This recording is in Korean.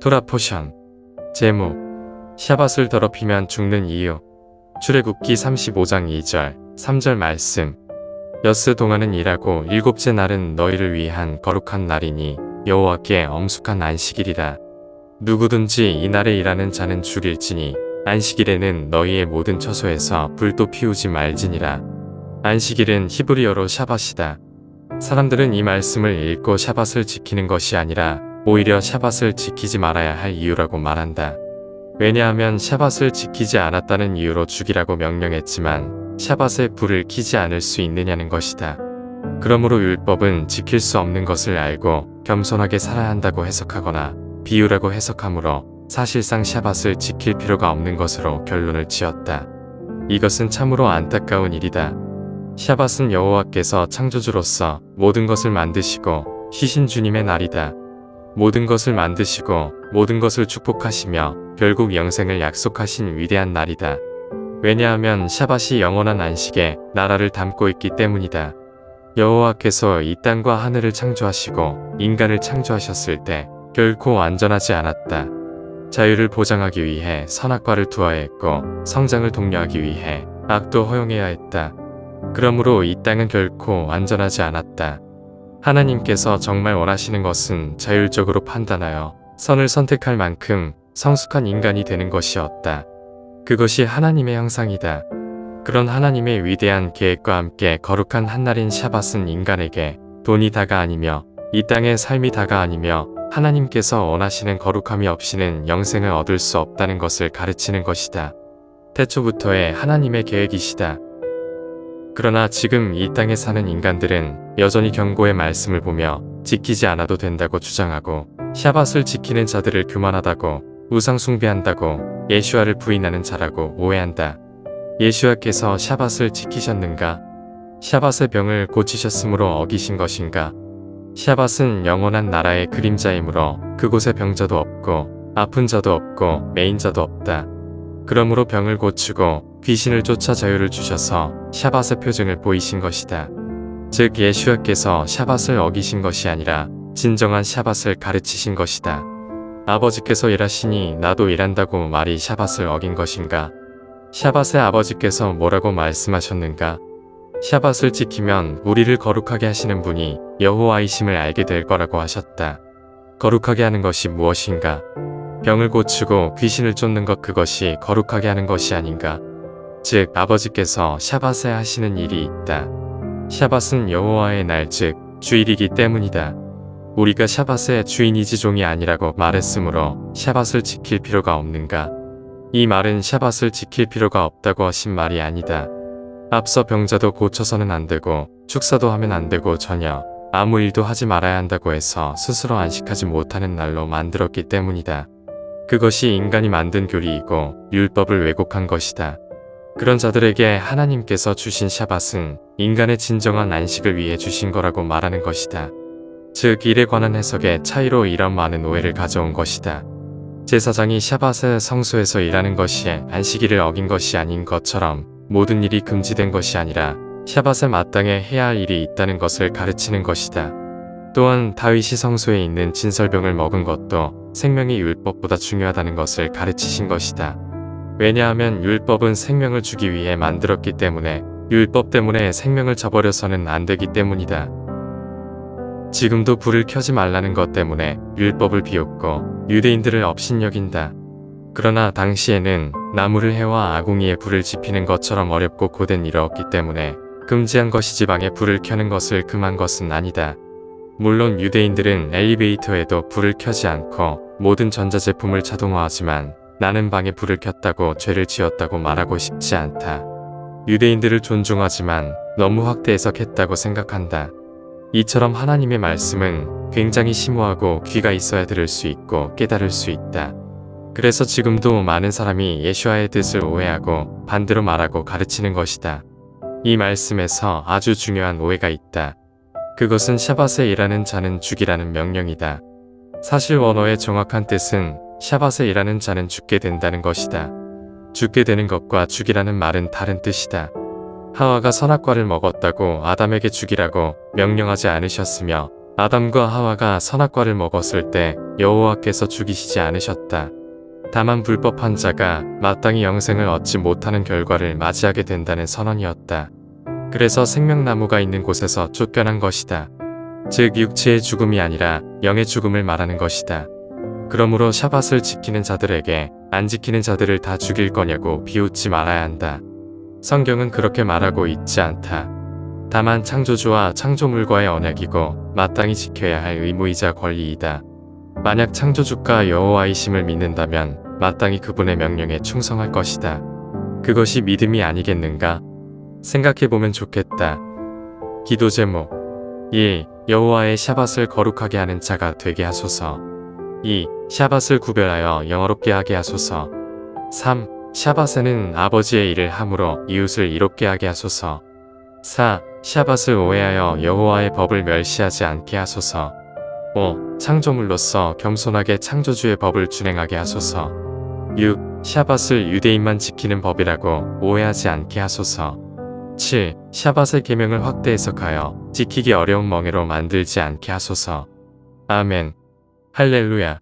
토라 포션 제목. 샤밧을 더럽히면 죽는 이유. 출애굽기 35장 2절 3절 말씀. 여스 동안은 일하고 일곱째 날은 너희를 위한 거룩한 날이니 여호와께 엄숙한 안식일이라. 누구든지 이 날에 일하는 자는 죽일지니 안식일에는 너희의 모든 처소에서 불도 피우지 말지니라. 안식일은 히브리어로 샤밧이다. 사람들은 이 말씀을 읽고 샤밧을 지키는 것이 아니라 오히려 샤밧을 지키지 말아야 할 이유라고 말한다. 왜냐하면 샤밧을 지키지 않았다는 이유로 죽이라고 명령했지만 샤밧에 불을 켜지 않을 수 있느냐는 것이다. 그러므로 율법은 지킬 수 없는 것을 알고 겸손하게 살아야 한다고 해석하거나 비유라고 해석하므로 사실상 샤밧을 지킬 필요가 없는 것으로 결론을 지었다. 이것은 참으로 안타까운 일이다. 샤밧은 여호와께서 창조주로서 모든 것을 만드시고 쉬신 주님의 날이다. 모든 것을 만드시고 모든 것을 축복하시며 결국 영생을 약속하신 위대한 날이다. 왜냐하면 샤밧이 영원한 안식에 나라를 담고 있기 때문이다. 여호와께서 이 땅과 하늘을 창조하시고 인간을 창조하셨을 때 결코 완전하지 않았다. 자유를 보장하기 위해 선악과를 두어야 했고 성장을 독려하기 위해 악도 허용해야 했다. 그러므로 이 땅은 결코 완전하지 않았다. 하나님께서 정말 원하시는 것은 자율적으로 판단하여 선을 선택할 만큼 성숙한 인간이 되는 것이었다. 그것이 하나님의 형상이다. 그런 하나님의 위대한 계획과 함께 거룩한 한날인 샤밧은 인간에게 돈이 다가 아니며 이 땅의 삶이 다가 아니며 하나님께서 원하시는 거룩함이 없이는 영생을 얻을 수 없다는 것을 가르치는 것이다. 태초부터의 하나님의 계획이시다. 그러나 지금 이 땅에 사는 인간들은 여전히 경고의 말씀을 보며 지키지 않아도 된다고 주장하고 샤밧을 지키는 자들을 교만하다고 우상 숭배한다고 예슈아를 부인하는 자라고 오해한다. 예슈아께서 샤밧을 지키셨는가? 샤밧의 병을 고치셨으므로 어기신 것인가? 샤밧은 영원한 나라의 그림자이므로 그곳에 병자도 없고 아픈 자도 없고 메인 자도 없다. 그러므로 병을 고치고 귀신을 쫓아 자유를 주셔서 샤밧의 표징을 보이신 것이다. 즉 예수께서 샤밧을 어기신 것이 아니라 진정한 샤밧을 가르치신 것이다. 아버지께서 일하시니 나도 일한다고 말이 샤밧을 어긴 것인가? 샤밧의 아버지께서 뭐라고 말씀하셨는가? 샤밧을 지키면 우리를 거룩하게 하시는 분이 여호와이심을 알게 될 거라고 하셨다. 거룩하게 하는 것이 무엇인가? 병을 고치고 귀신을 쫓는 것 그것이 거룩하게 하는 것이 아닌가? 즉 아버지께서 샤밧에 하시는 일이 있다. 샤밧은 여호와의 날 즉 주일이기 때문이다. 우리가 샤밧의 주인이지 종이 아니라고 말했으므로 샤밧을 지킬 필요가 없는가? 이 말은 샤밧을 지킬 필요가 없다고 하신 말이 아니다. 앞서 병자도 고쳐서는 안 되고 축사도 하면 안 되고 전혀 아무 일도 하지 말아야 한다고 해서 스스로 안식하지 못하는 날로 만들었기 때문이다. 그것이 인간이 만든 교리이고 율법을 왜곡한 것이다. 그런 자들에게 하나님께서 주신 샤밧은 인간의 진정한 안식을 위해 주신 거라고 말하는 것이다. 즉 일에 관한 해석의 차이로 이런 많은 오해를 가져온 것이다. 제사장이 샤밧의 성소에서 일하는 것이 안식일을 어긴 것이 아닌 것처럼 모든 일이 금지된 것이 아니라 샤밧에 마땅해 해야 할 일이 있다는 것을 가르치는 것이다. 또한 다윗이 성소에 있는 진설병을 먹은 것도 생명이 율법보다 중요하다는 것을 가르치신 것이다. 왜냐하면 율법은 생명을 주기 위해 만들었기 때문에 율법 때문에 생명을 저버려서는 안 되기 때문이다. 지금도 불을 켜지 말라는 것 때문에 율법을 비웃고 유대인들을 업신여긴다. 그러나 당시에는 나무를 해와 아궁이에 불을 지피는 것처럼 어렵고 고된 일이 없기 때문에 금지한 것이 지방에 불을 켜는 것을 금한 것은 아니다. 물론 유대인들은 엘리베이터에도 불을 켜지 않고 모든 전자제품을 자동화하지만 나는 방에 불을 켰다고 죄를 지었다고 말하고 싶지 않다. 유대인들을 존중하지만 너무 확대 해석했다고 생각한다. 이처럼 하나님의 말씀은 굉장히 심오하고 귀가 있어야 들을 수 있고 깨달을 수 있다. 그래서 지금도 많은 사람이 예수와의 뜻을 오해하고 반대로 말하고 가르치는 것이다. 이 말씀에서 아주 중요한 오해가 있다. 그것은 샤밧에 일하는 자는 죽이라는 명령이다. 사실 원어의 정확한 뜻은 샤밧에 일하는 자는 죽게 된다는 것이다. 죽게 되는 것과 죽이라는 말은 다른 뜻이다. 하와가 선악과를 먹었다고 아담에게 죽이라고 명령하지 않으셨으며 아담과 하와가 선악과를 먹었을 때 여호와께서 죽이시지 않으셨다. 다만 불법한 자가 마땅히 영생을 얻지 못하는 결과를 맞이하게 된다는 선언이었다. 그래서 생명나무가 있는 곳에서 쫓겨난 것이다. 즉 육체의 죽음이 아니라 영의 죽음을 말하는 것이다. 그러므로 샤밧을 지키는 자들에게 안 지키는 자들을 다 죽일 거냐고 비웃지 말아야 한다. 성경은 그렇게 말하고 있지 않다. 다만 창조주와 창조물과의 언약이고 마땅히 지켜야 할 의무이자 권리이다. 만약 창조주가 여호와이심을 믿는다면 마땅히 그분의 명령에 충성할 것이다. 그것이 믿음이 아니겠는가? 생각해보면 좋겠다. 기도 제목 1. 여호와의 샤밧을 거룩하게 하는 자가 되게 하소서 2. 샤밧을 구별하여 영어롭게 하게 하소서 3. 샤밧에는 아버지의 일을 함으로 이웃을 이롭게 하게 하소서 4. 샤밧을 오해하여 여호와의 법을 멸시하지 않게 하소서 5. 창조물로서 겸손하게 창조주의 법을 준행하게 하소서 6. 샤밧을 유대인만 지키는 법이라고 오해하지 않게 하소서 7. 샤밧의 계명을 확대 해석하여 지키기 어려운 멍에로 만들지 않게 하소서. 아멘. 할렐루야.